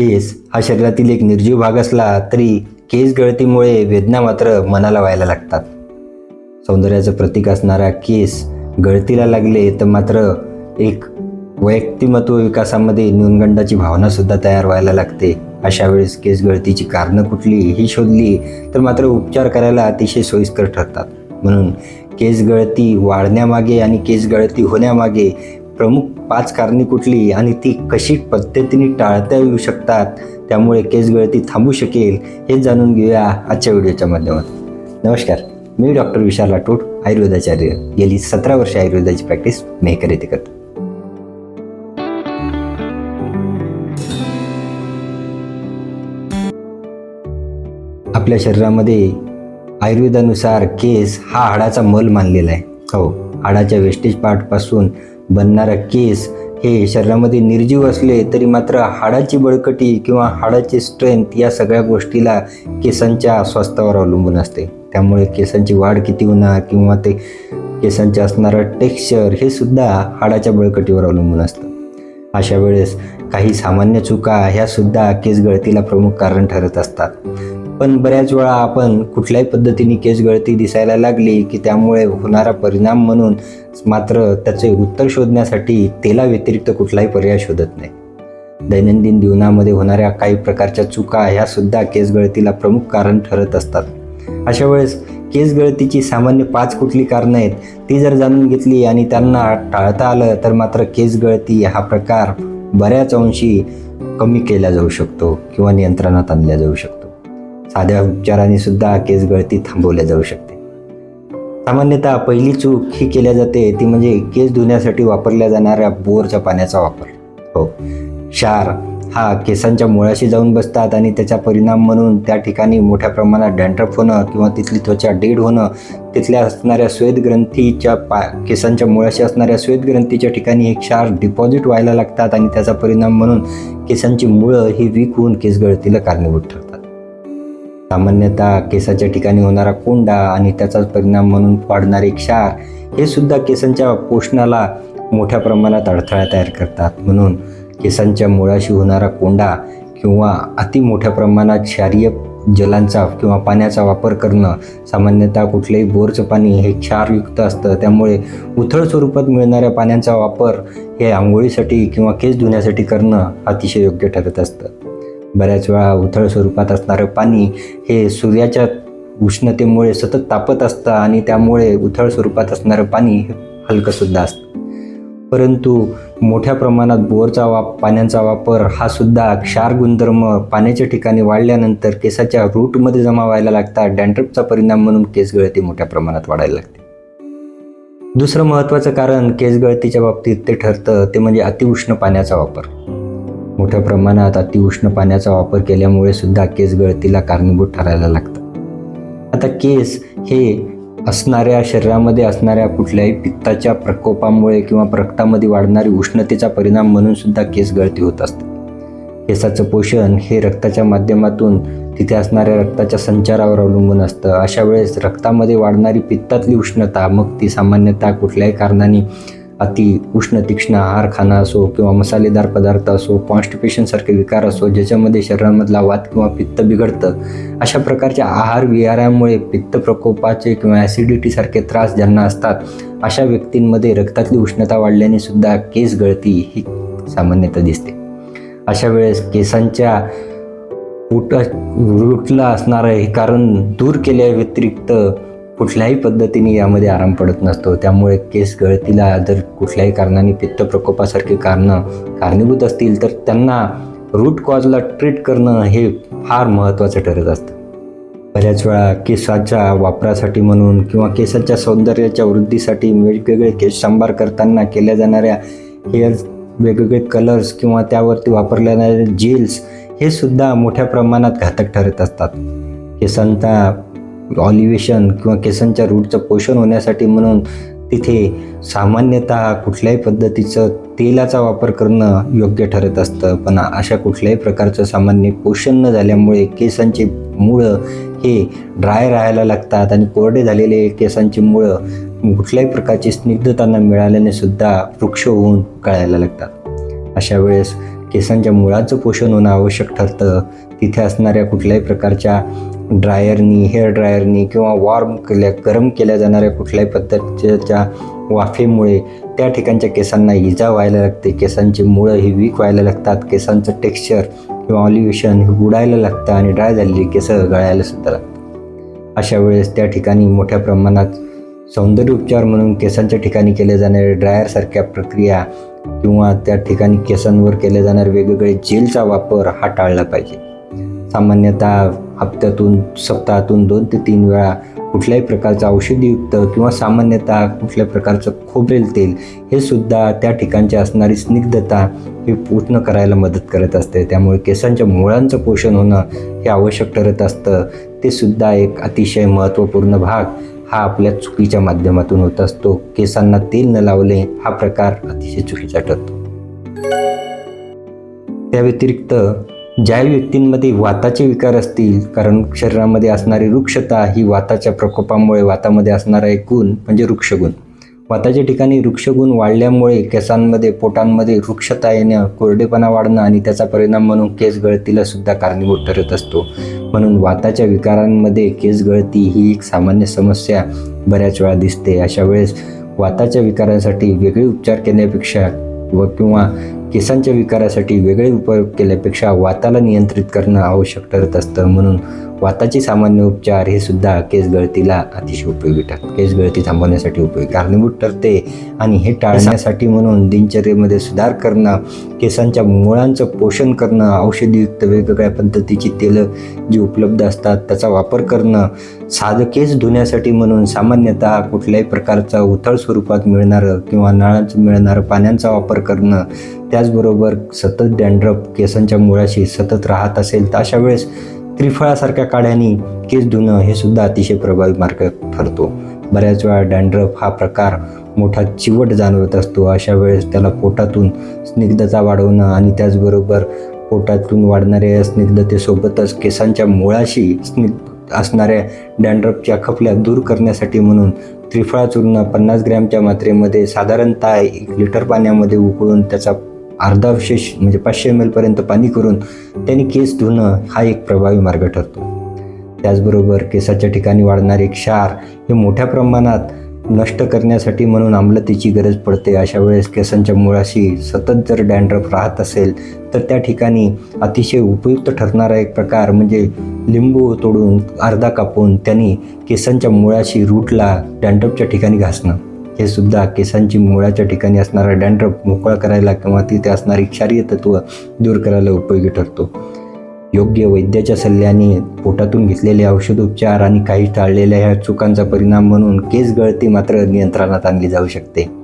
केस हा शरीरातील एक निर्जीव भाग असला तरी केस गळतीमुळे वेदना मात्र मनाला व्हायला लागतात. सौंदर्याचं प्रतीक असणारा केस गळतीला लागले तर मात्र एक वैयक्तिमत्व विकासामध्ये न्यूनगंडाची भावनासुद्धा तयार व्हायला लागते. अशा वेळेस केस गळतीची कारणं कुठली ही शोधली तर मात्र उपचार करायला अतिशय सोयीस्कर ठरतात. म्हणून केस गळती वाढण्यामागे आणि केस गळती होण्यामागे प्रमुख पाच कारणे कुठली आणि ती कशी पद्धतीने टाळता येऊ शकतात त्यामुळे केस गळती थांबू शकेल हे जाणून घेऊया आजच्या व्हिडिओच्या माध्यमातून. नमस्कार मी डॉक्टर विशाल राठोड आयुर्वेदाचार्य. गेली सतरा वर्ष आयुर्वेदाची प्रॅक्टिस मेहकर येथे करतो आपल्या शरीरामध्ये आयुर्वेदानुसार केस हा हाडाचा मल मानलेला आहे. हो हाडाच्या वेस्टेज पार्टपासून बनणारा केस हे शरीरामध्ये निर्जीव असले तरी मात्र हाडाची बळकटी किंवा हाडाची स्ट्रेंथ या सगळ्या गोष्टीला केसांच्या स्वास्थ्यावर अवलंबून असते. त्यामुळे केसांची वाढ किती होणार किंवा ते केसांचे असणारं टेक्स्चर हे सुद्धा हाडाच्या बळकटीवर अवलंबून असतं. अशा वेळेस काही सामान्य चुका ह्या सुद्धा केस गळतीला प्रमुख कारण ठरत असतात. पण बऱ्याच वेळा आपण कुठल्याही पद्धतीने केस गळती दिसायला लागली की त्यामुळे होणारा परिणाम म्हणून मात्र त्याचे उत्तर शोधण्यासाठी तेला व्यतिरिक्त कुठलाही पर्याय शोधत नाही. दैनंदिन जीवनामध्ये होणाऱ्या काही प्रकारच्या चुका ह्या सुद्धा केस गळतीला प्रमुख कारण ठरत असतात. अशा वेळेस केस गळतीची सामान्य पाच कुठली कारणं आहेत ती जर जाणून घेतली आणि त्यांना टाळता आलं तर मात्र केस गळती हा प्रकार बऱ्याच अंशी कमी केला जाऊ शकतो किंवा नियंत्रणात आणला जाऊ शकतो. साध्या उपचाराने सुद्धा केस गळती थांबवल्या जाऊ शकते. सामान्यतः पहिली चूक ही केल्या जाते ती म्हणजे केस धुण्यासाठी वापरल्या जाणाऱ्या बोरच्या पाण्याचा वापर. हो. क्षार हा केसांच्या मुळाशी जाऊन बसतात आणि त्याचा परिणाम म्हणून त्या ठिकाणी मोठ्या प्रमाणात डॅन्ड्रफ होणं किंवा तिथली त्वचा डेड होणं तिथल्या असणाऱ्या श्वेतग्रंथीच्या पा केसांच्या मुळाशी असणाऱ्या श्वेतग्रंथीच्या ठिकाणी हे क्षार डिपॉझिट व्हायला लागतात आणि त्याचा परिणाम म्हणून केसांची मुळं ही वीक होऊन केस गळतीला कारणीभूत ठरतात. सामान्यतः केसाच्या ठिकाणी होणारा कोंडा आणि त्याचाच परिणाम म्हणून वाढणारे क्षार हे सुद्धा केसांच्या पोषणाला मोठ्या प्रमाणात अडथळा तयार करतात. म्हणून केसांच्या मुळाशी होणारा कोंडा किंवा अति मोठ्या प्रमाणात क्षारीय जलांचा किंवा पाण्याचा वापर करणं सामान्यतः कुठलंही बोरचं पाणी हे क्षारयुक्त असतं. त्यामुळे उथळ स्वरूपात मिळणाऱ्या पाण्याचा वापर हे आंघोळीसाठी किंवा केस धुण्यासाठी करणं अतिशय योग्य ठरत असतं. बऱ्याच वेळा उथळ स्वरूपात असणारं पाणी हे सूर्याच्या उष्णतेमुळे सतत तापत असतं आणि त्यामुळे उथळ स्वरूपात असणारं पाणी हलकंसुद्धा असतं. परंतु मोठ्या प्रमाणात बोरचा वाप पाण्याचा वापर हा सुद्धा क्षार गुणधर्म पाण्याच्या ठिकाणी वाढल्यानंतर केसाच्या रूटमध्ये जमा व्हायला लागतात डॅन्ड्रफचा परिणाम म्हणून केस गळती मोठ्या प्रमाणात वाढायला लागते. दुसरं महत्त्वाचं कारण केस गळतीच्या बाबतीत ते ठरतं ते म्हणजे अतिउष्ण पाण्याचा वापर. मोठ्या प्रमाणात अतिउष्ण पाण्याचा वापर केल्यामुळे सुद्धा केस गळतीला कारणीभूत ठरायला लागतात आता केस हे असणाऱ्या शरीरामध्ये असणाऱ्या कुठल्याही पित्ताच्या प्रकोपामुळे किंवा रक्तामध्ये वाढणारी उष्णतेचा परिणाम म्हणून सुद्धा केस गळती होत असते. केसाचं पोषण हे रक्ताच्या माध्यमातून तिथे असणाऱ्या रक्ताच्या संचारावर अवलंबून असतं. अशा वेळेस रक्तामध्ये वाढणारी पित्तातली उष्णता मग ती सामान्यतः कुठल्याही कारणाने अति उष्ण तीक्ष्ण आहार खाणं असो किंवा मसालेदार पदार्थ असो कॉन्स्टिपेशनसारखे विकार असो ज्याच्यामध्ये शरीरामधला वात किंवा पित्त बिघडतं अशा प्रकारच्या आहार विहारामुळे पित्त प्रकोपाचे किंवा ॲसिडिटीसारखे त्रास ज्यांना असतात अशा व्यक्तींमध्ये रक्तातली उष्णता वाढल्याने सुद्धा केस गळती ही सामान्यतः दिसते. अशा वेळेस केसांच्या पुट रूटला असणारं हे कारण दूर केल्या व्यतिरिक्त कुठल्याही पद्धतीने यामध्ये आराम पडत नसतो. त्यामुळे केस गळतीला जर कुठल्याही कारणाने पित्त प्रकोपासारखी कारणं कारणीभूत असतील तर त्यांना रूट कॉजला ट्रीट करणं हे फार महत्त्वाचं ठरत असतं. बऱ्याच वेळा केसाच्या वापरासाठी म्हणून किंवा केसाच्या सौंदर्याच्या वृद्धीसाठी वेगवेगळे केस सांभार करताना केल्या जाणाऱ्या हेअर वेगवेगळे कलर्स किंवा त्यावरती वापरल्या जाणारे जेल्स हे सुद्धा मोठ्या प्रमाणात घातक ठरत असतात. केसांचा ऑलिव्हेशन किंवा केसांच्या रूटचं पोषण होण्यासाठी म्हणून तिथे सामान्यतः कुठल्याही पद्धतीचं तेलाचा वापर करणं योग्य ठरत असतं. पण अशा कुठल्याही प्रकारचं सामान्य पोषण न झाल्यामुळे केसांची मुळं हे ड्राय राहायला लागतात आणि कोरडे झालेले केसांची मुळं कुठल्याही प्रकारची स्निग्धता मिळाल्याने सुद्धा वृक्ष होऊन कळायला लागतात. अशा वेळेस केसांच्या मुळाचं पोषण होणं आवश्यक ठरतं. तिथे असणाऱ्या कुठल्याही प्रकारच्या ड्रायरनी हेअर ड्रायरनी किंवा वॉर्म केल्या गरम केल्या जाणाऱ्या कुठल्याही पद्धतीच्या वाफेमुळे त्या ठिकाणच्या केसांना इजा व्हायला लागते. केसांची मुळं ही वीक व्हायला लागतात. केसांचं टेक्स्चर किंवा ऑलिव्हेशन हे बुडायला लागतं आणि ड्राय झालेली केस गळायला सुद्धा लागतात. अशा वेळेस त्या ठिकाणी मोठ्या प्रमाणात सौंदर्य उपचार म्हणून केसांच्या ठिकाणी केले जाणाऱ्या ड्रायरसारख्या प्रक्रिया किंवा त्या ठिकाणी केसांवर केल्या जाणारे वेगवेगळे जेलचा वापर हा टाळला पाहिजे. सामान्यतः हप्त्यातून सप्ताहातून दोन ते तीन वेळा कुठल्याही प्रकारचं औषधीयुक्त किंवा सामान्यतः कुठल्या प्रकारचं खोबरेल तेल हे सुद्धा त्या ठिकाणची असणारी स्निग्धता हे पूर्ण करायला मदत करत असते. त्यामुळे केसांच्या मुळांचं पोषण होणं हे आवश्यक ठरत असतं. ते सुद्धा एक अतिशय महत्त्वपूर्ण भाग हा आपल्या चुकीच्या माध्यमातून होत असतो. केसांना तेल न लावले हा प्रकार अतिशय चुकीचा ठरतो. त्या व्यतिरिक्त ज्या व्यक्तींमध्ये वाताचे विकार असतील कारण शरीरामध्ये असणारी वृक्षता ही वाताच्या प्रकोपामुळे वातामध्ये असणारा एक गुण म्हणजे वृक्षगुण वाताच्या ठिकाणी वृक्षगुण वाढल्यामुळे केसांमध्ये पोटांमध्ये वृक्षता येणं कोरडेपणा वाढणं आणि त्याचा परिणाम म्हणून केस गळतीला सुद्धा कारणीभूत ठरत असतो. म्हणून वाताच्या विकारांमध्ये केस गळती ही एक सामान्य समस्या बऱ्याच वेळा दिसते. अशा वेळेस वाताच्या विकारांसाठी वेगळे उपचार केल्यापेक्षा व किंवा केसांच्या विकारासाठी वेगळे उपयोग केल्यापेक्षा वाताला नियंत्रित करणं आवश्यक ठरत असतं. म्हणून वाताचे सामान्य उपचार हे सुद्धा केस गळतीला अतिशय उपयोगी ठरतात. केस गळती थांबवण्यासाठी उपयोगी. कारणीभूत ठरते आणि हे टाळण्यासाठी म्हणून दिनचर्येमध्ये सुधार करणं केसांच्या मुळांचं पोषण करणं औषधीयुक्त वेगवेगळ्या पद्धतीची तेलं जी उपलब्ध असतात त्याचा वापर करणं साधं केस धुण्यासाठी म्हणून सामान्यतः कुठल्याही प्रकारचं उथळ स्वरूपात मिळणारं किंवा नळाचं मिळणारं पाण्याचा वापर करणं त्याचबरोबर सतत डँड्रप केसांच्या मुळाशी सतत राहत असेल तर अशा वेळेस त्रिफळासारख्या काड्यांनी केस धुणं हे सुद्धा अतिशय प्रभावी मार्ग ठरतो. बऱ्याच वेळा डँड्रफ हा प्रकार मोठा चिवट जाणवत असतो. अशा वेळेस त्याला पोटातून स्निग्धता वाढवणं आणि त्याचबरोबर पोटातून वाढणाऱ्या स्निग्धतेसोबतच केसांच्या मुळाशी स्निग्ध असणाऱ्या डॅन्ड्रफच्या खपल्या दूर करण्यासाठी म्हणून त्रिफळा चूर्ण पन्नास ग्रॅमच्या मात्रेमध्ये साधारणतः एक लिटर पाण्यामध्ये उकळून त्याचा अर्धा विशेष म्हणजे पाचशे एम एलपर्यंत पाणी करून त्याने केस धुणं हा एक प्रभावी मार्ग ठरतो. त्याचबरोबर केसाच्या ठिकाणी वाढणारे क्षार हे मोठ्या प्रमाणात नष्ट करण्यासाठी म्हणून आम्लतेची गरज पडते. अशा वेळेस केसांच्या मुळाशी सतत जर डॅन्ड्रफ राहत असेल तर त्या ठिकाणी अतिशय उपयुक्त ठरणारा एक प्रकार म्हणजे लिंबू तोडून अर्धा कापून त्यांनी केसांच्या मुळाशी रूटला डॅन्ड्रफच्या ठिकाणी घासणं. हे सुद्धा केसांची मुळाच्या ठिकाणी असणारा डॅन्ड्रफ मोकळा करायला किंवा तिथे असणारी क्षारीय तत्व दूर करायला उपयोगी ठरतो. योग्य वैद्याच्या सल्ल्याने पोटातून घेतलेले औषधोपचार आणि काही टाळलेल्या ह्या चुकांचा परिणाम म्हणून केस गळती मात्र नियंत्रणात आणली जाऊ शकते.